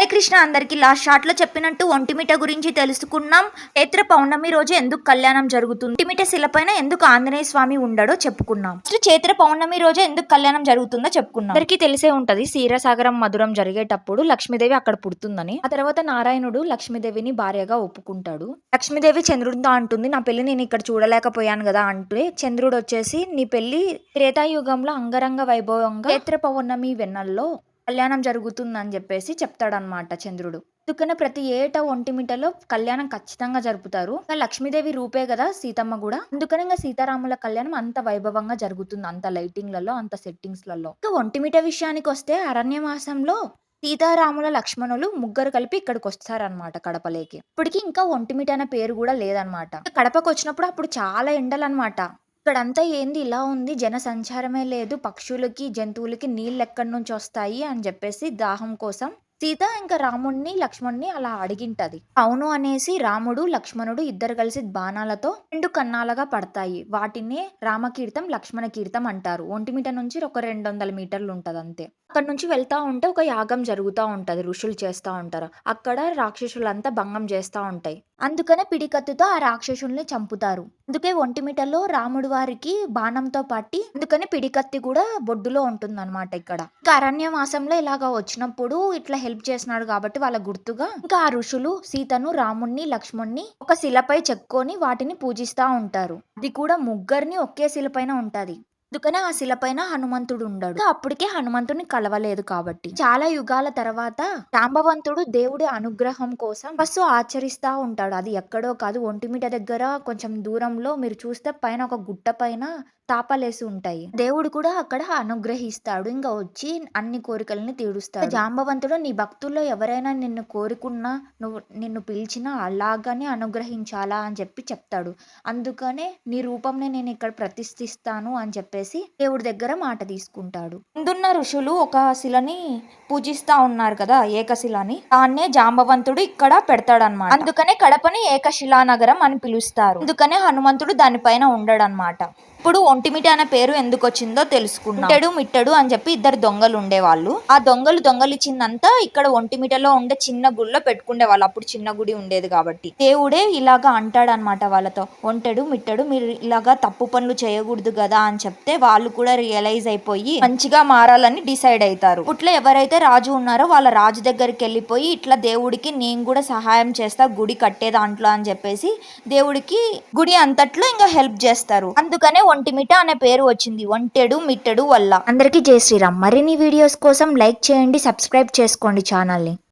హరే కృష్ణ అందరికి లాస్ట్ షాట్లో చెప్పినట్టు ఒంటిమిట గురించి తెలుసుకున్నాం. చైత్ర పౌర్ణమి రోజు ఎందుకు కళ్యాణం జరుగుతుంది? ఒంటిమిట శిలపైన ఎందుకు ఆంజనేయ స్వామి ఉండడో చెప్పుకున్నాం. ఫస్ట్ చైత్ర పౌర్ణమి రోజు ఎందుకు కళ్యాణం జరుగుతుందో చెప్పుకున్నాం. అందరికి తెలిసే ఉంటది క్షీరసాగరం మధురం జరిగేటప్పుడు లక్ష్మీదేవి అక్కడ పుడుతుందని. ఆ తర్వాత నారాయణుడు లక్ష్మీదేవిని భార్యగా ఒప్పుకుంటాడు. లక్ష్మీదేవి చంద్రుడితో అంటుంది నా పెళ్ళి నేను ఇక్కడ చూడలేకపోయాను కదా అంటే చంద్రుడు వచ్చేసి నీ పెళ్ళి త్రేతాయుగంలో అంగరంగ వైభవంగా చైత్ర పౌర్ణమి వెన్నల్లో కళ్యాణం జరుగుతుందని చెప్పేసి చెప్తాడనమాట చంద్రుడు. అందుకనే ప్రతి ఏటా ఒంటిమిటలో కళ్యాణం ఖచ్చితంగా జరుపుతారు. లక్ష్మీదేవి రూపే కదా సీతమ్మ కూడా. అందుకని ఇంకా సీతారాముల కళ్యాణం అంత వైభవంగా జరుగుతుంది అంత లైటింగ్లలో అంత సెట్టింగ్స్లలో. ఇంకా ఒంటిమిట విషయానికి వస్తే అరణ్యమాసంలో సీతారాముల లక్ష్మణులు ముగ్గురు కలిపి ఇక్కడికి వస్తారనమాట కడపలేకి. ఇప్పటికి ఇంకా ఒంటిమిట అనే పేరు కూడా లేదనమాట కడపకు వచ్చినప్పుడు అప్పుడు చాలా ఎండలు అనమాట ఇక్కడంతా ఏంది? ఇలా ఉంది. జన సంచారమే లేదు. పక్షులకి జంతువులకి నీళ్ళు ఎక్కడి నుంచి వస్తాయి అని చెప్పేసి దాహం కోసం సీత ఇంకా రాముణ్ణి లక్ష్మణ్ణి అలా అడిగింటది. అవును అనేసి రాముడు లక్ష్మణుడు ఇద్దరు కలిసి బాణాలతో రెండు కన్నాలుగా పడతాయి. వాటిని రామకీర్తం లక్ష్మణ కీర్తం అంటారు. ఒంటిమిట నుంచి ఒక రెండు వందల మీటర్లు ఉంటది అంతే అక్కడ నుంచి వెళ్తా ఉంటే ఒక యాగం జరుగుతూ ఉంటుంది ఋషులు చేస్తూ ఉంటారు. అక్కడ రాక్షసులంతా భంగం చేస్తూ ఉంటాయి. అందుకనే పిడికత్తుతో ఆ రాక్షసుల్ని చంపుతారు. అందుకే ఒంటిమిటలో రాముడు వారికి బాణంతో పట్టి అందుకని పిడికత్తి కూడా బొడ్డులో ఉంటుందన్నమాట ఇక్కడ. ఇంకా అరణ్యవాసంలో ఇలాగా వచ్చినప్పుడు ఇట్లా హెల్ప్ చేసినాడు కాబట్టి వాళ్ళ గుర్తుగా ఇంకా ఆ ఋషులు సీతను రాముణ్ణి లక్ష్మణ్ణి ఒక శిలపై చెక్కొని వాటిని పూజిస్తూ ఉంటారు. ఇది కూడా ముగ్గురిని ఒకే శిలపైన ఉంటుంది. అందుకనే ఆ శిలపైన హనుమంతుడు ఉండడు అప్పటికే హనుమంతుని కలవలేదు కాబట్టి. చాలా యుగాల తర్వాత జాంబవంతుడు దేవుడి అనుగ్రహం కోసం బస్సు ఆచరిస్తా ఉంటాడు. అది ఎక్కడో కాదు ఒంటిమిట దగ్గర కొంచెం దూరంలో మీరు చూస్తే పైన ఒక గుట్ట పైన తాపలేసి ఉంటాయి. దేవుడు కూడా అక్కడ అనుగ్రహిస్తాడు. ఇంకా వచ్చి అన్ని కోరికల్ని తీరుస్తాడు. జాంబవంతుడు నీ భక్తుల్లో ఎవరైనా నిన్ను కోరుకున్నా నువ్వు నిన్ను పిలిచినా అలాగనే అనుగ్రహించాలా? అని చెప్పి చెప్తాడు. అందుకనే నీ రూపంని నేను ఇక్కడ ప్రతిష్ఠిస్తాను అని చెప్పేసి దేవుడి దగ్గర మాట తీసుకుంటాడు. ముందున్న ఋషులు ఒక శిలని పూజిస్తా ఉన్నారు కదా ఏకశిలని. దాన్నే జాంబవంతుడు ఇక్కడ పెడతాడనమాట అందుకనే కడపని ఏకశిలా నగరం అని పిలుస్తారు. అందుకనే హనుమంతుడు దానిపైన ఉండడనమాట ఇప్పుడు ఒంటిమిటి అనే పేరు ఎందుకు వచ్చిందో తెలుసుకున్నాం మిట్టడు మిట్టడు అని చెప్పి ఇద్దరు దొంగలు ఉండేవాళ్ళు. ఆ దొంగలు దొంగలిచ్చిందంతా ఇక్కడ ఒంటిమిటలో ఉండే చిన్న గుడిలో పెట్టుకునే వాళ్ళు అప్పుడు చిన్న గుడి ఉండేది కాబట్టి. దేవుడే ఇలాగా అంటాడు అనమాట వాళ్ళతో. ఒంటెడు మిట్టడు మీరు ఇలాగా తప్పు పనులు చేయకూడదు కదా అని చెప్తే వాళ్ళు కూడా రియలైజ్ అయిపోయి మంచిగా మారాలని డిసైడ్ అవుతారు ఇట్లా ఎవరైతే రాజు ఉన్నారో వాళ్ళ రాజు దగ్గరికి వెళ్ళిపోయి ఇట్లా దేవుడికి నేను కూడా సహాయం చేస్తా గుడి కట్టే దాంట్లో అని చెప్పేసి దేవుడికి గుడి అంతట్లో ఇంకా హెల్ప్ చేస్తారు. అందుకనే ఒంటిమిట అనే పేరు వచ్చింది. ఒంటెడు మిట్టెడు వల్ల. అందరికీ జై శ్రీరామ్. మరిన్ని వీడియోస్ కోసం లైక్ చేయండి సబ్స్క్రైబ్ చేసుకోండి ఛానల్ని.